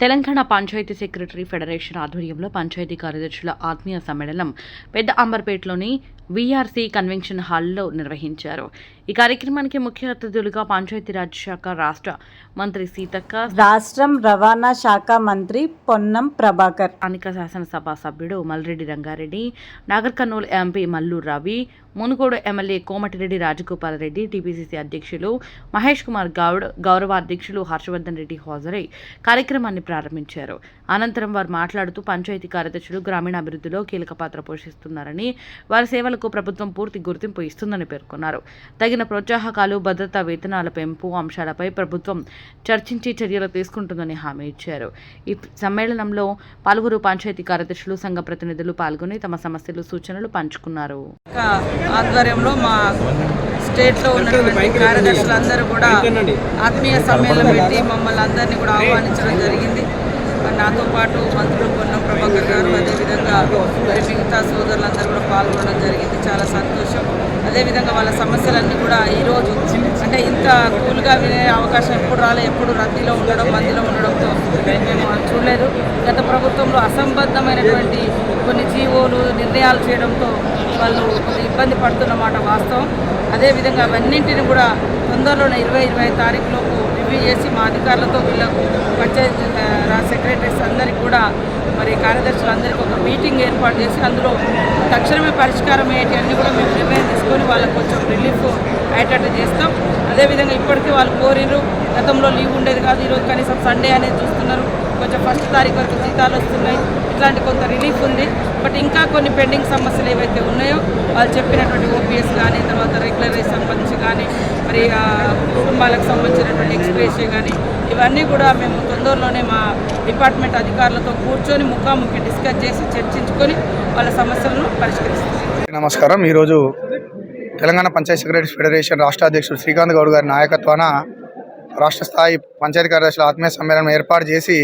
Telangana panchayat secretary federation ఆధ్వర్యంలో పంచాయతీ కార్యదర్శుల ఆత్మీయ సమ్మేళనం పెద్ద అంబర్పేటలోని వీఆర్సీ కన్వెన్షన్ హాల్లో నిర్వహించారు. ఈ కార్యక్రమానికి ముఖ్య అతిథులుగా పంచాయతీరాజ్ శాఖ రాష్ట్ర మంత్రి సీతక్క రాష్ట్రం రవాణా శాఖ మంత్రి పొన్నం ప్రభాకర్. స్థానిక శాసనసభ సభ్యుడు Malreddy Rangareddy Nagar Kurnool MP Mallu Ravi Munugode MLA Komatireddy Rajagopal Reddy TPCC అధ్యక్షులు మహేష్ కుమార్ గౌడ్ గౌరవ అధ్యక్షులు హర్షవర్ధన్ రెడ్డి హాజరై కార్యక్రమాన్ని ప్రారంభించారు. అనంతరం వారు మాట్లాడుతూ పంచాయతీ కార్యదర్శులు గ్రామీణాభివృద్ధిలో కీలక పాత్ర పోషిస్తున్నారని వారి సేవలకు ప్రభుత్వం పూర్తి గుర్తింపు ఇస్తుందని పేర్కొన్నారు. తగిన ప్రోత్సాహకాలు భద్రతా వేతనాల పెంపు అంశాలపై ప్రభుత్వం చర్చించి చర్యలు తీసుకుంటుందని హామీ ఇచ్చారు. ఈ సమ్మేళనంలో పలువురు పంచాయతీ కార్యదర్శులు సంఘ ప్రతినిధులు పాల్గొని తమ సమస్యలు సూచనలు పంచుకున్నారు. ఆధ్వర్యంలో మా స్టేట్లో ఉన్నటువంటి కార్యదర్శులందరూ కూడా ఆత్మీయ సమ్మేళనం పెట్టి మమ్మల్ని అందరినీ కూడా ఆహ్వానించడం జరిగింది. నాతో పాటు మంత్రులు పొన్నం ప్రభాకర్ గారు అదేవిధంగా మిగతా సోదరులందరూ కూడా పాల్గొనడం జరిగింది. చాలా సంతోషం. అదేవిధంగా వాళ్ళ సమస్యలన్నీ కూడా ఈరోజు అంటే ఇంత కూల్గా వినే అవకాశం ఎప్పుడు రాలే ఎప్పుడు రద్దీలో ఉండడం మందిలో ఉండడంతో మేము చూడలేదు. గత ప్రభుత్వంలో అసంబద్ధమైనటువంటి కొన్ని జీవోలు నిర్ణయాలు చేయడంతో వాళ్ళు కొంచెం ఇబ్బంది పడుతున్నమాట వాస్తవం. అదేవిధంగా అవన్నింటిని కూడా తొందరలోనే ఇరవై ఇరవై తారీఖులోపు రివ్యూ చేసి మా అధికారులతో వీళ్ళకు పంచాయతీ సెక్రటరీస్ అందరికీ కూడా మరి కార్యదర్శులందరికీ ఒక మీటింగ్ ఏర్పాటు చేసి అందులో తక్షణమే పరిష్కారం ఏంటి అన్నీ కూడా మేము నిర్ణయం తీసుకొని వాళ్ళకి కొంచెం రిలీఫ్ అయ్యేటట్టు చేస్తాం. అదేవిధంగా ఇప్పటికీ వాళ్ళు కోరిరు గతంలో లీవ్ ఉండేది కాదు ఈరోజు కనీసం సండే అనేది చూస్తున్నారు. కొంచెం ఫస్ట్ తారీఖు వరకు జీతాలు వస్తున్నాయి. ఇట్లాంటి కొంత రిలీఫ్ ఉంది. బట్ ఇంకా కొన్ని పెండింగ్ సమస్యలు ఏవైతే ఉన్నాయో వాళ్ళు చెప్పినటువంటి ఓపీఎస్ కానీ తర్వాత రెగ్యులరైజ్ సంబంధించి కానీ మరి కుటుంబాలకు సంబంధించినటువంటి ఎక్స్ప్రెస్ కానీ ఇవన్నీ కూడా మేము తొందరలోనే మా డిపార్ట్మెంట్ అధికారులతో కూర్చొని ముఖాముఖి డిస్కస్ చేసి చర్చించుకొని వాళ్ళ సమస్యలను పరిష్కరిస్తాం. నమస్కారం. ఈరోజు తెలంగాణ పంచాయతీ సెక్రటరీస్ ఫెడరేషన్ రాష్ట్ర అధ్యక్షుడు శ్రీకాంత్ గౌడ్ గారి నాయకత్వాన రాష్ట్ర స్థాయి పంచాయతీ కార్యదర్శుల ఆత్మీయ సమ్మేళనం ఏర్పాటు చేసి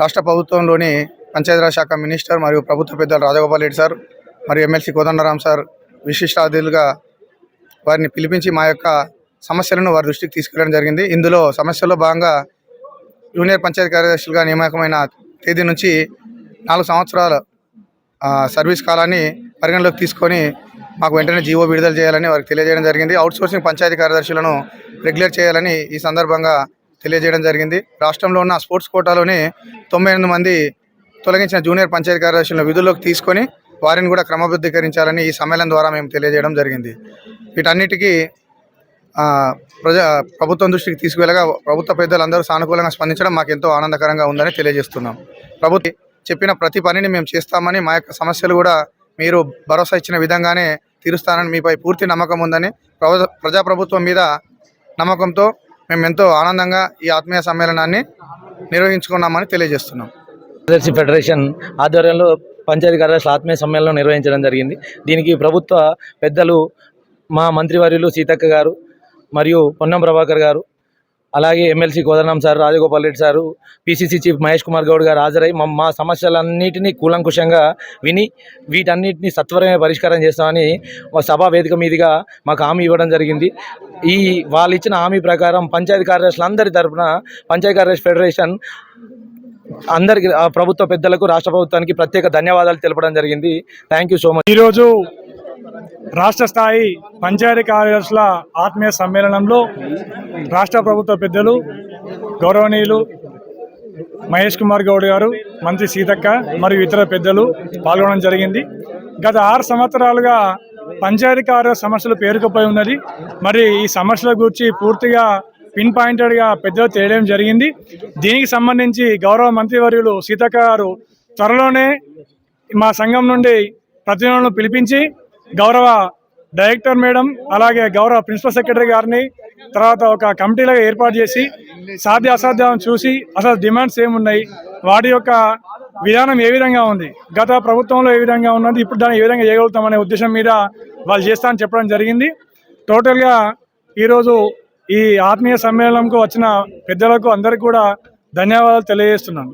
రాష్ట్ర ప్రభుత్వంలోని పంచాయతీరాజ్ శాఖ మినిస్టర్ మరియు ప్రభుత్వ పెద్దలు రాజగోపాల్ రెడ్డి సార్ మరియు ఎమ్మెల్సీ కోదండరామ్ సార్ విశిష్ట అతిథులుగా వారిని పిలిపించి మా యొక్క సమస్యలను వారి దృష్టికి తీసుకెళ్ళడం జరిగింది. ఇందులో సమస్యల్లో భాగంగా జూనియర్ పంచాయతీ కార్యదర్శులుగా నియామకమైన తేదీ నుంచి నాలుగు సంవత్సరాల సర్వీస్ కాలాన్ని పరిగణలోకి తీసుకొని మాకు వెంటనే జీవో విడుదల చేయాలని వారికి తెలియజేయడం జరిగింది. అవుట్సోర్సింగ్ పంచాయతీ కార్యదర్శులను రెగ్యులేట్ చేయాలని ఈ సందర్భంగా తెలియజేయడం జరిగింది. రాష్ట్రంలో ఉన్న స్పోర్ట్స్ కోటాలోని తొంభై ఎనిమిది మంది తొలగించిన జూనియర్ పంచాయతీ కార్యదర్శులను విధుల్లోకి తీసుకొని వారిని కూడా క్రమబద్ధీకరించాలని ఈ సమ్మేళనం ద్వారా మేము తెలియజేయడం జరిగింది. వీటన్నిటికీ ప్రజా ప్రభుత్వం దృష్టికి తీసుకువెళ్ళగా ప్రభుత్వ పెద్దలందరూ సానుకూలంగా స్పందించడం మాకు ఎంతో ఆనందకరంగా ఉందని తెలియజేస్తున్నాం. ప్రభుత్వం చెప్పిన ప్రతి పనిని మేము చేస్తామని మా యొక్క సమస్యలు కూడా మీరు భరోసా ఇచ్చిన విధంగానే తీరుస్తానని మీపై పూర్తి నమ్మకం ఉందని ప్రజా ప్రజాప్రభుత్వం మీద నమ్మకంతో మేము ఎంతో ఆనందంగా ఈ ఆత్మీయ సమ్మేళనాన్ని నిర్వహించుకున్నామని తెలియజేస్తున్నాం. కార్యదర్శి ఫెడరేషన్ ఆధ్వర్యంలో పంచాయతీ కార్యదర్శుల ఆత్మీయ సమ్మేళనం నిర్వహించడం జరిగింది. దీనికి ప్రభుత్వ పెద్దలు మా మంత్రివర్యులు సీతక్క గారు మరియు పొన్నం ప్రభాకర్ గారు అలాగే MLC Kodandaram sir Rajagopal Reddy sir PCC chief Mahesh Kumar Goud garu హాజరై మా మా సమస్యలన్నిటినీ కూలంకుషంగా విని వీటన్నిటిని సత్వరమే పరిష్కారం చేస్తామని సభా వేదిక మీదుగా మాకు హామీ ఇవ్వడం జరిగింది. ఈ వాళ్ళు ఇచ్చిన హామీ ప్రకారం పంచాయతీ కార్యదర్శులందరి తరపున పంచాయతీ కార్యదర్శి ఫెడరేషన్ అందరికి ప్రభుత్వ పెద్దలకు రాష్ట్ర ప్రభుత్వానికి ప్రత్యేక ధన్యవాదాలు తెలపడం జరిగింది. థ్యాంక్ యూ సో మచ్ ఈరోజు రాష్ట్ర స్థాయి పంచాయతీ కార్యదర్శుల ఆత్మీయ సమ్మేళనంలో రాష్ట్ర ప్రభుత్వ పెద్దలు గౌరవనీయులు మహేష్ కుమార్ గౌడ్ గారు మంత్రి సీతక్క మరియు ఇతర పెద్దలు పాల్గొనడం జరిగింది. గత ఆరు సంవత్సరాలుగా పంచాయతీ కార్య సమస్యలు పేరుకుపోయి ఉన్నది. మరి ఈ సమస్యల గురించి పూర్తిగా పిన్ పాయింటెడ్గా పెద్దగా తేయడం జరిగింది. దీనికి సంబంధించి గౌరవ మంత్రివర్యులు సీతక్క గారు త్వరలోనే మా సంఘం నుండి ప్రతినిధులను పిలిపించి గౌరవ డైరెక్టర్ మేడం అలాగే గౌరవ ప్రిన్సిపల్ సెక్రటరీ గారిని తర్వాత ఒక కమిటీలాగా ఏర్పాటు చేసి సాధ్య అసాధ్యం చూసి అసలు డిమాండ్స్ ఏమున్నాయి వాటి యొక్క విధానం ఏ విధంగా ఉంది గత ప్రభుత్వంలో ఏ విధంగా ఉన్నది ఇప్పుడు దాన్ని ఏ విధంగా చేయగలుగుతామనే ఉద్దేశం మీద వాళ్ళు చేస్తా అని చెప్పడం జరిగింది. టోటల్గా ఈరోజు ఈ ఆత్మీయ సమ్మేళనంకు వచ్చిన పెద్దలకు అందరికీ కూడా ధన్యవాదాలు తెలియజేస్తున్నాను.